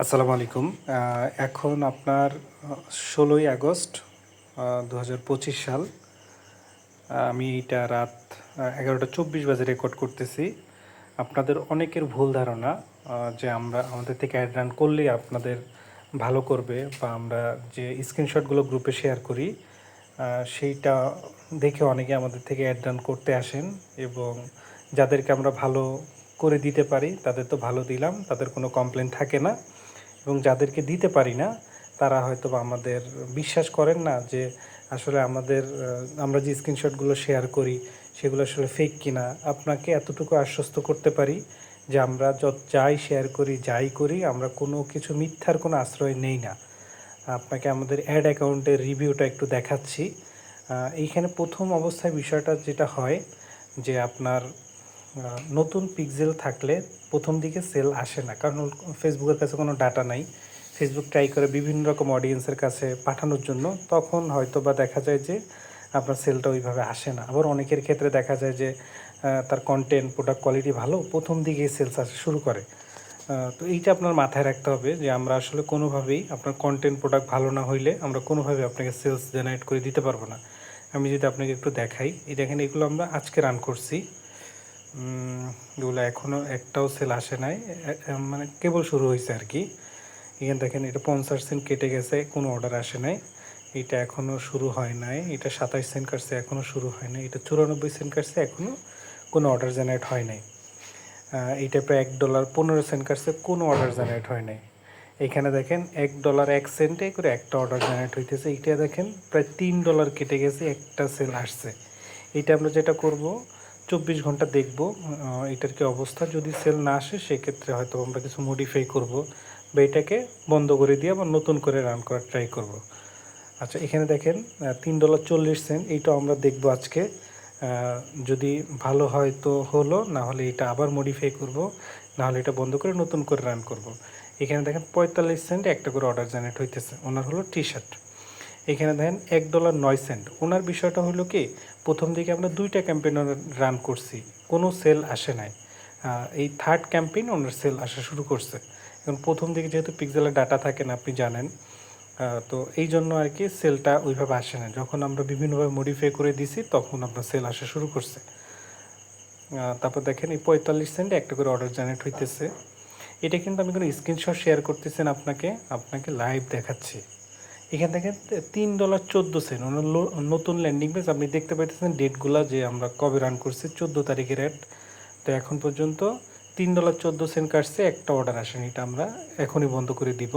আসসালামু আলাইকুম। এখন আপনার ষোলোই আগস্ট দু হাজার পঁচিশ সাল। আমি এটা রাত এগারোটা চব্বিশ বাজে রেকর্ড করতেছি। আপনাদের অনেকের ভুল ধারণা যে আমরা, আমাদের থেকে অ্যাড রান করলেই আপনাদের ভালো করবে বা আমরা যে স্ক্রিনশটগুলো গ্রুপে শেয়ার করি সেইটা দেখে অনেকে আমাদের থেকে অ্যাড রান করতে আসেন এবং যাদেরকে আমরা ভালো করে দিতে পারি, তাদের তো ভালো দিলাম, তাদের কোনো কমপ্লেন থাকে না। এবং যাদেরকে দিতে পারি না, তারা হয়তো আমাদের বিশ্বাস করেন না যে আসলে আমাদের আমরা যে স্ক্রিনশটগুলো শেয়ার করি, সেগুলো আসলে ফেক কিনা। আপনাকে এতটুকু আশ্বস্ত করতে পারি যে আমরা যত যাই শেয়ার করি, যাই করি, আমরা কোনো কিছু মিথ্যার কোনো আশ্রয় নেই না। আপনাকে আমাদের অ্যাড অ্যাকাউন্টের রিভিউটা একটু দেখাচ্ছি। এইখানে প্রথম অবস্থায় বিষয়টা যেটা হয় যে আপনার নতুন পিক্সেল থাকলে প্রথম দিকে সেল আসে না। কারণ ফেসবুকের কাছে কোনো ডাটা নাই। ফেসবুক ট্রাই করে বিভিন্ন রকম অডিয়েন্সের কাছে পাঠানোর জন্য। তখন হয়তো বা দেখা যায় যে আপনার সেলটা ওইভাবে আসে না। আবার অনেকের ক্ষেত্রে দেখা যায় যে তার কন্টেন্ট প্রোডাক্ট কোয়ালিটি ভালো, প্রথম দিকেই সেলস আসা শুরু করে। তো এইটা আপনার মাথায় রাখতে হবে যে, আমরা আসলে কোনোভাবেই আপনার কন্টেন্ট প্রোডাক্ট ভালো না হইলে আমরা কোনোভাবে আপনাকে সেলস জেনারেট করে দিতে পারব না। আমি যদি আপনাকে একটু দেখাই, এই দেখেন এগুলো আমরা আজকে রান করছি। এগুলো এখনও একটাও সেল আসে নাই। মানে কেবল শুরু হয়েছে আর কি। এখানে দেখেন, এটা পঞ্চাশ সেন্ট কেটে গেছে, কোনো অর্ডার আসে নাই। এটা এখনও শুরু হয় নাই। এটা সাতাশ সেন্ট কাটছে এখনও শুরু হয় নাই। এটা চুরানব্বই সেন্ট কাটছে এখনও কোনো অর্ডার জেনারেট হয় নাই। এইটা প্রায় এক ডলার পনেরো সেন্ট কাটছে, কোনো অর্ডার জেনারেট হয় নাই। এখানে দেখেন, এক ডলার এক সেন্টে করে একটা অর্ডার জেনারেট হইতেছে। এটা দেখেন, প্রায় তিন ডলার কেটে গেছে, একটা সেল আসছে। এটা আমরা যেটা করব চব্বিশ ঘণ্টা দেখব এটার কি অবস্থা। যদি সেল না আসে, সেক্ষেত্রে হয়তো আমরা কিছু মডিফাই করব বা এটাকে বন্ধ করে দিয়ে আবার নতুন করে রান করার ট্রাই করব। আচ্ছা এখানে দেখেন তিন ডলার চল্লিশ সেন্ট এইটাও আমরা দেখব আজকে। যদি ভালো হয় তো হলো, না হলে এটা আবার মডিফাই করব, না হলে এটা বন্ধ করে নতুন করে রান করব। এখানে দেখেন পঁয়তাল্লিশ সেন্ট একটা করে অর্ডার জেনারেট হইতেছে, ওনার হলো টি শার্ট এখানে দেখেন এক ডলার নয় সেন্ট ওনার বিষয়টা হলো কি, প্রথম দিকে আমরা দুইটা ক্যাম্পেইন রান করছি, কোনো সেল আসে নাই। এই থার্ড ক্যাম্পেইন ওনার সেল আসা শুরু করছে। এখন প্রথম দিকে যেহেতু পিক্সেলের ডাটা থাকে না, আপনি জানেন তো এই জন্য আর কি সেলটা ওইভাবে আসে না যখন আমরা বিভিন্নভাবে মডিফাই করে দিছি, তখন আপনার সেল আসা শুরু করছে। তারপর দেখেন এই পঁয়তাল্লিশ সেন্টে একটা করে অর্ডার জেনারেট হইতেছে। এটা কিন্তু আমি কোনো স্ক্রিনশট শেয়ার করতেছেন আপনাকে আপনাকে লাইভ দেখাচ্ছি। এখান থেকে তিন ডলার চোদ্দ সেন্ট নতুন ল্যান্ডিং পেজ আপনি দেখতে পাইতেছেন ডেটগুলো যে আমরা কবে রান করছি, চোদ্দ তারিখের অ্যাড তো এখন পর্যন্ত তিন ডলার চোদ্দ সেন্ট কাটছে, একটা অর্ডার আসেনি, এটা আমরা এখনই বন্ধ করে দিব।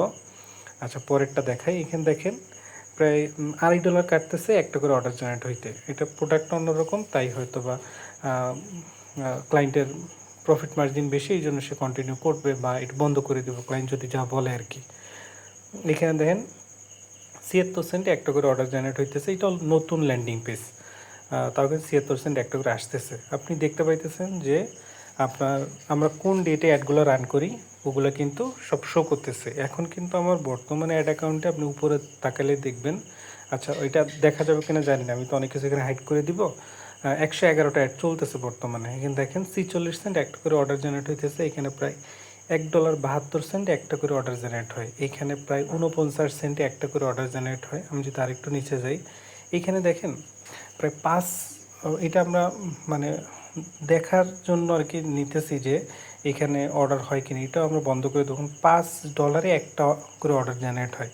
আচ্ছা পরেরটা দেখাই। এখানে দেখেন, প্রায় আড়াই ডলার কাটতেছে একটা করে অর্ডার জেনারেট হইতে। এটা প্রোডাক্টটা অন্যরকম, তাই হয়তো বা ক্লায়েন্টের প্রফিট মার্জিন বেশি, এই জন্য সে কন্টিনিউ করবে বা এটা বন্ধ করে দেবে ক্লায়েন্ট যদি যা বলে আর কি। এখানে দেখেন ছিয়াত্তর সেন্টে একটা করে অর্ডার জেনারেট হইতেছে। এটা নতুন ল্যান্ডিং পেজ তাও কিন্তু ছিয়াত্তর সেন্ট একটা করে আসতেছে। আপনি দেখতে পাইতেছেন যে আপনার, আমরা কোন ডেটে অ্যাডগুলো রান করি, ওগুলো কিন্তু সব শো করতেছে। এখন কিন্তু আমার বর্তমানে অ্যাড অ্যাকাউন্টে আপনি উপরে তাকালে দেখবেন আচ্ছা ওইটা দেখা যাবে কিনা জানি না, আমি তো অনেক কিছু এখানে হাইড করে দিব। একশো এগারোটা অ্যাড চলতেছে বর্তমানে। এখানে দেখেন ছিচল্লিশ সেন্ট একটা করে অর্ডার জেনারেট হইতেছে। এখানে প্রায় এক ডলার বাহাত্তর সেন্টে একটা করে অর্ডার জেনারেট হয়। এখানে প্রায় উনপঞ্চাশ সেন্টে একটা করে অর্ডার জেনারেট হয়। আমি যদি আরেকটু নিচে যাই, এখানে দেখেন প্রায় পাঁচ, এটা আমরা মানে দেখার জন্য আর কি নিতেছি যে এখানে অর্ডার হয় কিনা। এটাও আমরা বন্ধ করে দেখুন পাঁচ ডলারে একটা করে অর্ডার জেনারেট হয়।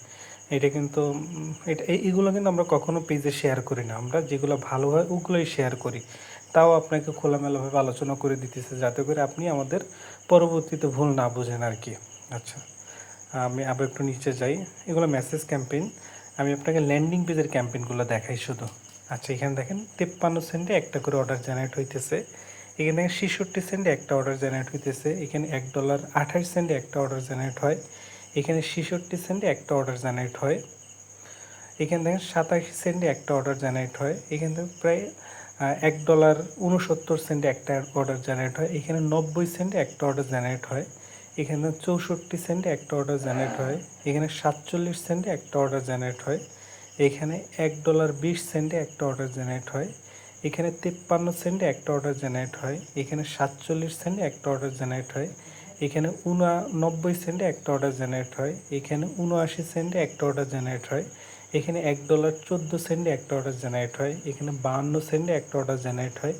এটা কিন্তু, এটা এইগুলো কিন্তু আমরা কখনো পেজে শেয়ার করি না। আমরা যেগুলো ভালো হয় ওগুলোই শেয়ার করি। তাও আপনাকে খোলামেলাভাবে আলোচনা করে দিতেছে, যাতে করে আপনি আমাদের পরবর্তীতে ভুল না বোঝেন আর কি। আচ্ছা আমি আবার একটু নিচে যাই। এগুলো মেসেজ ক্যাম্পেইন আমি আপনাকে ল্যান্ডিং পেজের ক্যাম্পেইনগুলো দেখাই শুধু। আচ্ছা এখানে দেখেন, তেপ্পান্ন সেন্টে একটা করে অর্ডার জেনারেট হইতেছে। এখানে দেখেন, ছেষট্টি সেন্টে একটা অর্ডার জেনারেট হইতেছে। এখানে এক ডলার আঠাশ সেন্টে একটা অর্ডার জেনারেট হয়। এখানে ছেষট্টি সেন্টে একটা অর্ডার জেনারেট হয়। এখানে দেখেন, সাতাশি সেন্টে একটা অর্ডার জেনারেট হয়। এখানে থেকে প্রায় এক ডলার উনসত্তর সেন্টে একটা অর্ডার জেনারেট হয়। এখানে নব্বই সেন্টে একটা অর্ডার জেনারেট হয়। এখানে চৌষট্টি সেন্টে একটা অর্ডার জেনারেট হয়। এখানে সাতচল্লিশ সেন্টে একটা অর্ডার জেনারেট হয়। এখানে এক ডলার বিশ সেন্টে একটা অর্ডার জেনারেট হয়। এখানে তেপ্পান্ন সেন্টে একটা অর্ডার জেনারেট হয়। এখানে সাতচল্লিশ সেন্টে একটা অর্ডার জেনারেট হয়। এখানে উননব্বই সেন্টে একটা অর্ডার জেনারেট হয়। এখানে উনআশি সেন্টে একটা অর্ডার জেনারেট হয়। এখানে এক ডলার চোদ্দ সেন্টে একটা অর্ডার জেনারেট হয়, এখানে বাহান্ন সেন্টে একটা অর্ডার জেনারেট হয়।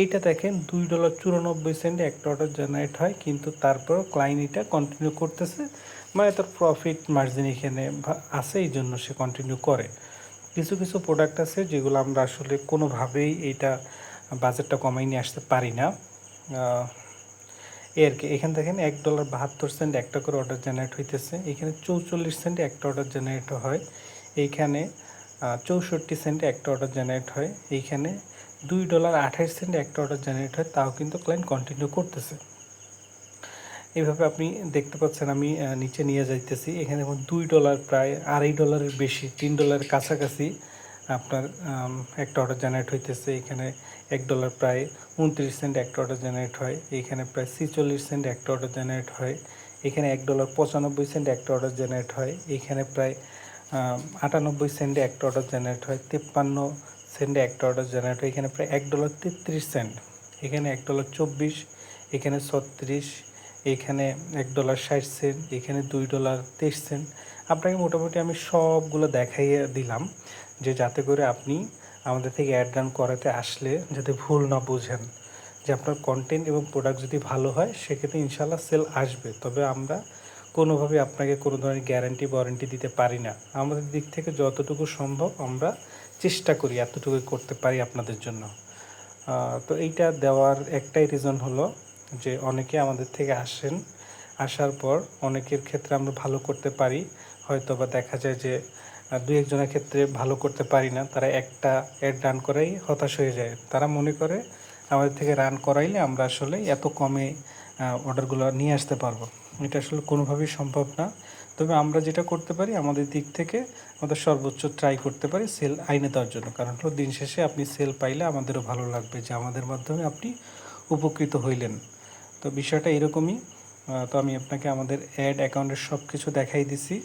এইটা দেখেন দুই ডলার চুরানব্বই সেন্টে একটা অর্ডার জেনারেট হয়, কিন্তু তারপর ক্লায়েন্ট এটা কন্টিনিউ করতেছে। মানে তার প্রফিট মার্জিন এখানে আছে, এই জন্য সে কন্টিনিউ করে। কিছু কিছু প্রোডাক্ট আছে যেগুলো আমরা আসলে কোনোভাবেই এইটা বাজেটটা কমাই নিয়ে আসতে পারি না। আর কি এখান দেখেন এক ডলার বাহাত্তর সেন্ট একটা করে অর্ডার জেনারেট হইতেছে, এখানে চৌচল্লিশ সেন্টে একটা অর্ডার জেনারেট হয়। এইখানে চৌষট্টি সেন্টে একটা অর্ডার জেনারেট হয়। এইখানে দুই ডলার আঠাশ সেন্টে একটা অর্ডার জেনারেট হয়, তাও কিন্তু ক্লায়েন্ট কন্টিনিউ করতেছে। এইভাবে আপনি দেখতে পাচ্ছেন আমি নিচে নিয়ে যাইতেছি। এখানে দেখুন দুই ডলার প্রায় আড়াই ডলারের বেশি, তিন ডলারের কাছাকাছি আপনার একটা অর্ডার জেনারেট হইতেছে। এখানে এক ডলার প্রায় উনত্রিশ সেন্ট একটা অর্ডার জেনারেট হয়। এখানে প্রায় ছিচল্লিশ সেন্ট একটা অর্ডার জেনারেট হয়। এখানে এক ডলার পঁচানব্বই সেন্ট একটা অর্ডার জেনারেট হয়। এখানে প্রায় আটানব্বই সেন্টে একটা অর্ডার জেনারেট হয়, তিপ্পান্ন সেন্টে একটা অর্ডার জেনারেট হয়, এখানে প্রায় এক ডলার তেত্রিশ সেন্ট এখানে এক ডলার চব্বিশ, এখানে ছত্রিশ, এখানে এক ডলার ষাট সেন্ট এখানে দুই ডলার তেইশ সেন্ট আপনাকে মোটামুটি আমি সবগুলো দেখাইয়ে দিলাম, যে যাতে করে আপনি আমাদের থেকে অ্যাড রান করাতে আসলে যাতে ভুল না বুঝেন। যে আপনার কন্টেন্ট এবং প্রোডাক্ট যদি ভালো হয়, সেক্ষেত্রে ইনশাল্লাহ সেল আসবে। তবে আমরা কোনোভাবে আপনাকে কোনো ধরনের গ্যারান্টি ওয়ারেন্টি দিতে পারি না। আমাদের দিক থেকে যতটুকু সম্ভব আমরা চেষ্টা করি এতটুকু করতে পারি আপনাদের জন্য। তো এইটা দেওয়ার একটাই রিজন হলো যে অনেকে আমাদের থেকে আসেন, আসার পর অনেকের ক্ষেত্রে আমরা ভালো করতে পারি। হয়তো বা দেখা যায় যে দু একজনের ক্ষেত্রে ভালো করতে পারি না, তারা একটা অ্যাড রান করাই হতাশ হয়ে যায়। তারা মনে করে, আমাদের থেকে রান করাইলে আমরা আসলে এত কমে অর্ডারগুলো নিয়ে আসতে পারব। এটা আসলে কোনোভাবেই সম্ভব না। তবে আমরা যেটা করতে পারি, আমাদের দিক থেকে আমাদের সর্বোচ্চ ট্রাই করতে পারি সেল আইনে দেওয়ার জন্য। কারণ হলো, দিন শেষে আপনি সেল পাইলে আমাদেরও ভালো লাগবে যে আমাদের মাধ্যমে আপনি উপকৃত হইলেন। তো বিষয়টা এরকমই। তো আমি আপনাকে আমাদের অ্যাড অ্যাকাউন্টের সব কিছু দেখাই দিছি।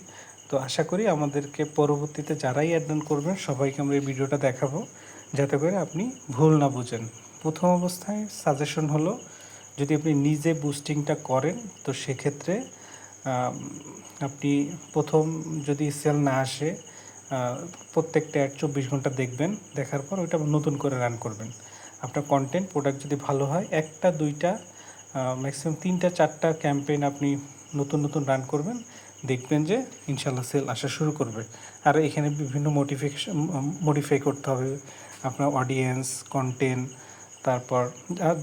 তো আশা করি আমাদেরকে পরবর্তীতে যারাই অ্যাড রান করবেন, সবাইকে আমরা এই ভিডিওটা দেখাবো। যাতে করে আপনি ভুল না বুঝেন। প্রথম অবস্থায় সাজেশন হলো যদি আপনি নিজে বুস্টিংটা করেন, তো সেক্ষেত্রে আপনি প্রথম যদি সেল না আসে প্রত্যেকটা অ্যাড চব্বিশ ঘণ্টা দেখবেন, দেখার পর ওইটা নতুন করে রান করবেন। আপনার কন্টেন্ট প্রোডাক্ট যদি ভালো হয়, একটা, দুইটা ম্যাক্সিমাম তিনটা, চারটা ক্যাম্পেইন আপনি নতুন নতুন রান করবেন, দেখবেন যে ইনশাল্লাহ সেল আসা শুরু করবে। আর এখানে বিভিন্ন মোটিফিকেশন মডিফাই করতে হবে, আপনার অডিয়েন্স কন্টেন্ট তারপর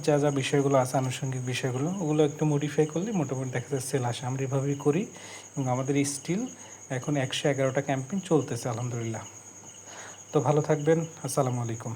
যা যা বিষয়গুলো আছে, আনুষঙ্গিক বিষয়গুলো, ওগুলো একটু মডিফাই করলে মোটামুটি দেখা যায় সেল আসে। আমরা এভাবেই করি এবং আমাদের স্টিল এখন একশো এগারোটা ক্যাম্পেইন চলতেছে, আলহামদুলিল্লাহ। তো ভালো থাকবেন, আসসালামু আলাইকুম।